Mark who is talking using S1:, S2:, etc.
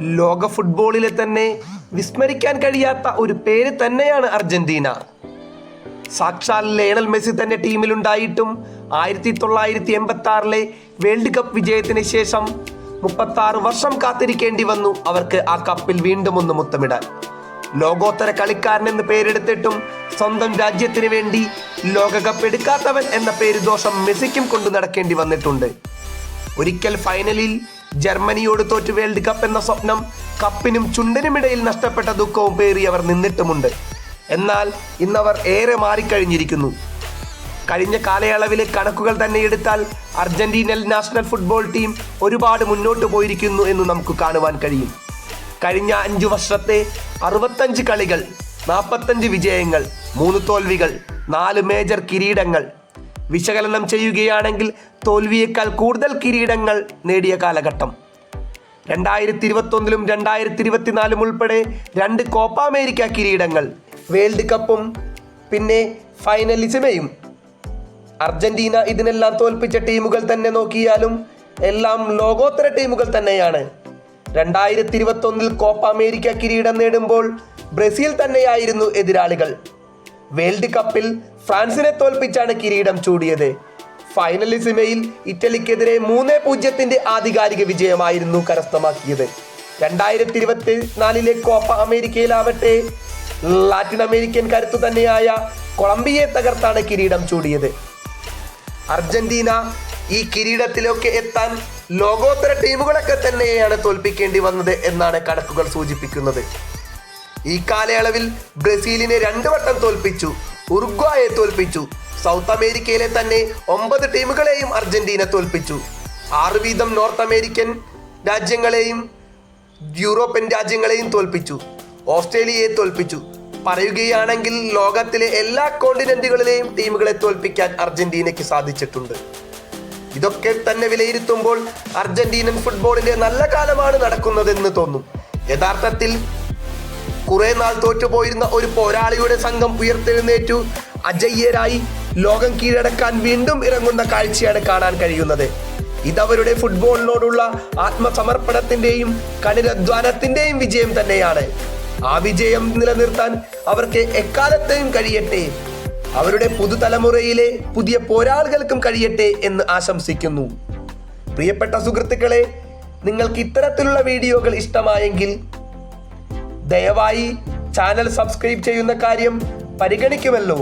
S1: ലോക ഫുട്ബോളിലെ തന്നെ വിസ്മരിക്കാൻ കഴിയാത്ത ഒരു പേര് തന്നെയാണ് അർജന്റീന. സാക്ഷാൽ ലയണൽ മെസ്സി തന്നെ ടീമിലുണ്ടായിട്ടും ആയിരത്തി തൊള്ളായിരത്തി എൺപത്തി ആറിലെ വേൾഡ് കപ്പ് വിജയത്തിന് ശേഷം മുപ്പത്തി വർഷം കാത്തിരിക്കേണ്ടി വന്നു അവർക്ക് ആ കപ്പിൽ വീണ്ടും ഒന്ന് മുത്തമിടാൻ. ലോകോത്തര കളിക്കാരൻ എന്ന് പേരെടുത്തിട്ടും സ്വന്തം രാജ്യത്തിന് വേണ്ടി ലോകകപ്പ് എടുക്കാത്തവൻ എന്ന പേര് ദോഷം മെസ്സിക്കും കൊണ്ടു നടക്കേണ്ടി വന്നിട്ടുണ്ട്. ഒരിക്കൽ ഫൈനലിൽ ജർമ്മനിയോട് തോറ്റ് വേൾഡ് കപ്പ് എന്ന സ്വപ്നം കപ്പിനും ചുണ്ടിനുമിടയിൽ നഷ്ടപ്പെട്ട ദുഃഖവും പേറി അവർ നിന്നിട്ടുമുണ്ട്. എന്നാൽ ഇന്നവർ ഏറെ മാറിക്കഴിഞ്ഞിരിക്കുന്നു. കഴിഞ്ഞ കാലയളവിലെ കണക്കുകൾ തന്നെ എടുത്താൽ അർജന്റീനൽ നാഷണൽ ഫുട്ബോൾ ടീം ഒരുപാട് മുന്നോട്ട് പോയിരിക്കുന്നു എന്ന് നമുക്ക് കാണുവാൻ കഴിയും. കഴിഞ്ഞ അഞ്ചു വർഷത്തെ അറുപത്തഞ്ച് കളികൾ നാൽപ്പത്തഞ്ച് വിജയങ്ങൾ മൂന്ന് തോൽവികൾ നാല് മേജർ കിരീടങ്ങൾ വിശകലനം ചെയ്യുകയാണെങ്കിൽ തോൽവിയേക്കാൾ കൂടുതൽ കിരീടങ്ങൾ നേടിയ കാലഘട്ടം. രണ്ടായിരത്തി ഇരുപത്തൊന്നിലും രണ്ടായിരത്തി ഇരുപത്തിനാലും ഉൾപ്പെടെ രണ്ട് കോപ്പ അമേരിക്ക കിരീടങ്ങൾ വേൾഡ് കപ്പും പിന്നെ ഫൈനലിസമയും. അർജന്റീന ഇതിനെല്ലാം തോൽപ്പിച്ച ടീമുകൾ തന്നെ നോക്കിയാലും എല്ലാം ലോകോത്തര ടീമുകൾ തന്നെയാണ്. രണ്ടായിരത്തി ഇരുപത്തൊന്നിൽ കോപ്പ അമേരിക്ക കിരീടം നേടുമ്പോൾ ബ്രസീൽ തന്നെയായിരുന്നു എതിരാളികൾ. വേൾഡ് കപ്പിൽ ഫ്രാൻസിനെ തോൽപ്പിച്ചാണ് കിരീടം ചൂടിയത്. ഫൈനലിസിമയിൽ ഇറ്റലിക്കെതിരെ മൂന്ന് പൂജ്യത്തിന്റെ ആധികാരിക വിജയമായിരുന്നു കരസ്ഥമാക്കിയത്. രണ്ടായിരത്തി ഇരുപത്തി നാലിലെ കോപ്പ അമേരിക്കയിലാവട്ടെ ലാറ്റിൻ അമേരിക്കൻ കരുത്തു തന്നെയായ കൊളംബിയയെ തകർത്താണ് കിരീടം ചൂടിയത്. അർജന്റീന ഈ കിരീടത്തിലൊക്കെ എത്താൻ ലോകോത്തര ടീമുകളൊക്കെ തന്നെയാണ് തോൽപ്പിക്കേണ്ടി വന്നത് എന്നാണ് കണക്കുകൾ സൂചിപ്പിക്കുന്നത്. ഈ കാലയളവിൽ ബ്രസീലിനെ രണ്ടു വട്ടം തോൽപ്പിച്ചു ഉറുഗ്വായെ തോൽപ്പിച്ചു സൗത്ത് അമേരിക്കയിലെ തന്നെ ഒമ്പത് ടീമുകളെയും അർജന്റീന തോൽപ്പിച്ചു. ആറ് വീതം നോർത്ത് അമേരിക്കൻ രാജ്യങ്ങളെയും യൂറോപ്യൻ രാജ്യങ്ങളെയും തോൽപ്പിച്ചു ഓസ്ട്രേലിയയെ തോൽപ്പിച്ചു. പറയുകയാണെങ്കിൽ ലോകത്തിലെ എല്ലാ കോണ്ടിനെന്റുകളിലെയും ടീമുകളെ തോൽപ്പിക്കാൻ അർജന്റീനയ്ക്ക് സാധിച്ചിട്ടുണ്ട്. ഇതൊക്കെ തന്നെ വിലയിരുത്തുമ്പോൾ അർജന്റീനൻ ഫുട്ബോളിന്റെ നല്ല കാലമാണ് നടക്കുന്നതെന്ന് തോന്നും. യഥാർത്ഥത്തിൽ കുറെ നാൾ തോറ്റുപോയിരുന്ന ഒരു പോരാളിയുടെ സംഘം ഉയർത്തെഴുന്നേറ്റു. അജയ്യരായി ലോകം കീഴടക്കാൻ വീണ്ടും ഇറങ്ങുന്ന കാഴ്ചയാണ് കാണാൻ കഴിയുന്നത്. ഇതവരുടെ ഫുട്ബോളിനോടുള്ള ആത്മസമർപ്പണത്തിന്റെയും കഠിനാധ്വാനത്തിന്റെയും വിജയം തന്നെയാണ്. ആ വിജയം നിലനിർത്താൻ അവർക്ക് എക്കാലത്തെയും കഴിയട്ടെ. അവരുടെ പുതുതലമുറയിലെ പുതിയ പോരാളികൾക്കും കഴിയട്ടെ എന്ന് ആശംസിക്കുന്നു. പ്രിയപ്പെട്ട സുഹൃത്തുക്കളെ നിങ്ങൾക്ക് ഇത്തരത്തിലുള്ള വീഡിയോകൾ ഇഷ്ടമായെങ്കിൽ ദയവായി ചാനൽ സബ്സ്ക്രൈബ് ചെയ്യുന്ന കാര്യം പരിഗണിക്കുമല്ലോ.